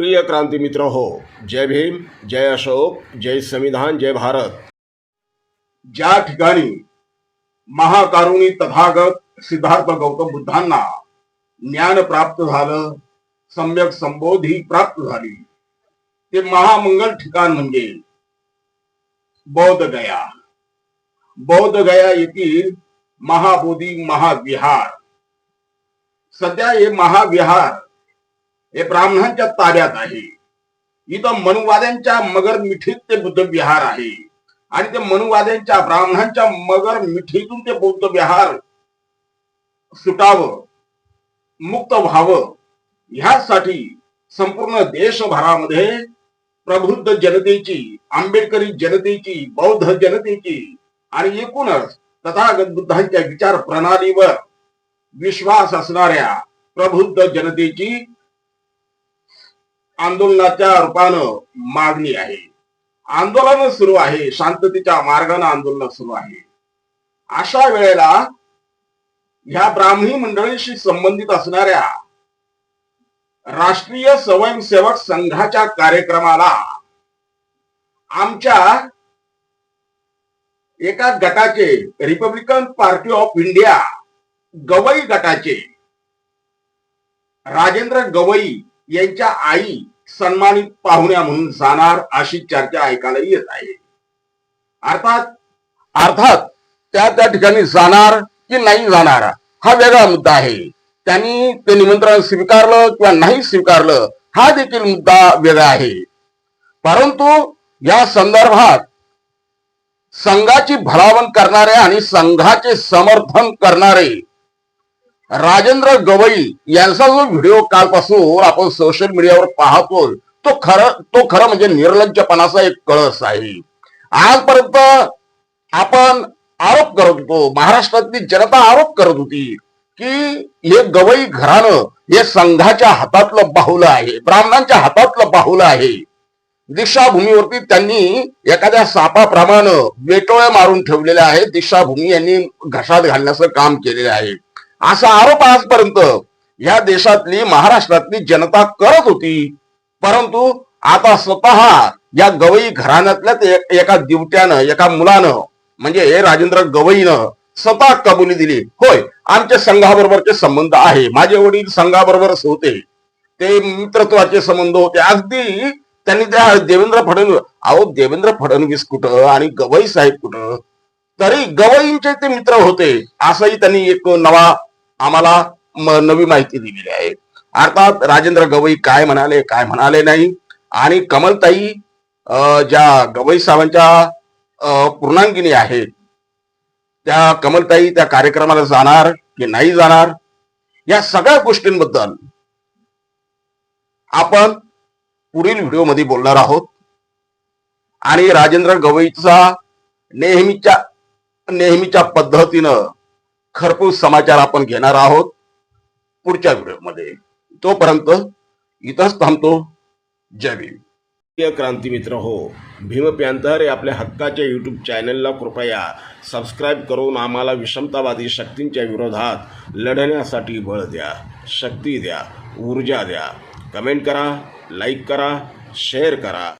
प्रिय क्रांति मित्र हो, जय भीम, जय अशोक, जय संविधान, जय भारत। ज्या ठिकाणी महाकारुणी तथागत सिद्धार्थ गौतम बुद्धांना ज्ञान प्राप्त सम्यक संबोधी प्राप्त ते महामंगल ठिकाण बौद्ध गया बौद्ध गया महाबोधी महाविहार. सध्या हे महाविहार हे ब्राह्मणांच्या ताब्यात आहे. इथं मनुवाद्यांच्या मगर मिठीत ते बुद्ध विहार आहे. आणि ते मनुवाद्यांच्या ब्राह्मणांच्या मगर मिठीतून ते बौद्ध विहार सुटावं मुक्त व्हावं ह्यासाठी संपूर्ण देशभरामध्ये प्रबुद्ध जनतेची आंबेडकरी जनतेची बौद्ध जनतेची आणि एकूणच तथागत बुद्धांच्या विचार प्रणालीवर विश्वास असणाऱ्या प्रबुद्ध जनतेची आंदोलनाच्या रूपानं मागणी आहे. आंदोलन सुरू आहे. शांततेच्या मार्गाने आंदोलन सुरू आहे. अशा वेळेला ह्या ब्राह्मणी मंडळीशी संबंधित असणाऱ्या राष्ट्रीय स्वयंसेवक संघाच्या कार्यक्रमाला आमच्या एका गटाचे Republican Party of India Gavai गटाचे राजेंद्र गवई यांच्या आई सन्मानित पाहुण्या म्हणून जाणार अशी चर्चा ऐकायला येत आहे. अर्थात अर्थात त्या त्या ठिकाणी जाणार की नाही जाणार हा वेगळा मुद्दा आहे. त्यांनी ते निमंत्रण स्वीकारलं किंवा नाही स्वीकारलं हा देखील मुद्दा वेगळा आहे. परंतु या संदर्भात संघाची भलावण करणारे आणि संघाचे समर्थन करणारे राजेंद्र गवई यांचा जो व्हिडिओ कालपासून आपण सोशल मीडियावर पाहतोय तो खर तो खरं म्हणजे निर्लज्जपणाचा एक कळस आहे. आजपर्यंत आपण आरोप करत होतो महाराष्ट्रातली जनता आरोप करत होती की हे गवई घराणं हे संघाच्या हातातलं बाहुलं आहे ब्राह्मणांच्या हातातलं बाहुलं आहे. दीक्षाभूमीवरती त्यांनी एखाद्या सापाप्रमाणे वेटोळ्या मारून ठेवलेल्या आहेत दीक्षाभूमी यांनी घशात घालण्याचं काम केलेलं आहे. असा आरोप आजपर्यंत या देशातली महाराष्ट्रातली जनता करत होती. परंतु आता स्वतः या गवई घराण्यातल्याच एका दिवट्यानं एका मुलानं म्हणजे हे राजेंद्र गवईनं स्वतः कबुली दिली. होय आमच्या संघाबरोबरचे संबंध आहे. माझे वडील संघाबरोबरच होते. ते मित्रत्वाचे संबंध होते. अगदी त्यांनी त्या देवेंद्र फडणवीस अहो देवेंद्र फडणवीस कुठं आणि गवई साहेब कुठं? तरी गवईंचे ते मित्र होते. असंही त्यांनी एक नवा आम्हाला नवी माहिती दिलेली आहे. अर्थात राजेंद्र गवई काय म्हणाले काय म्हणाले नाही. आणि कमलताई अं, ज्या गवई साहेबांच्या पूर्णांगिनी आहेत त्या कमलताई त्या कार्यक्रमाला जाणार की नाही जाणार या सगळ्या गोष्टींबद्दल आपण पुढील व्हिडिओमध्ये बोलणार आहोत. आणि राजेंद्र गवईचा नेहमीच्या नेहमीच्या पद्धतीनं खरपूस समाचार आपण घेणार आहोत पुढच्या व्हिडिओमध्ये. तोपर्यंत इथंच थांबतो. जय भीम. प्रिय क्रांती मित्र हो भीम पॅन्थर या आपल्या हक्काच्या यूट्यूब चॅनलला कृपया सबस्क्राईब करून आम्हाला विषमतावादी शक्तींच्या विरोधात लढण्यासाठी बळ द्या शक्ती द्या ऊर्जा द्या. कमेंट करा लाईक करा शेअर करा.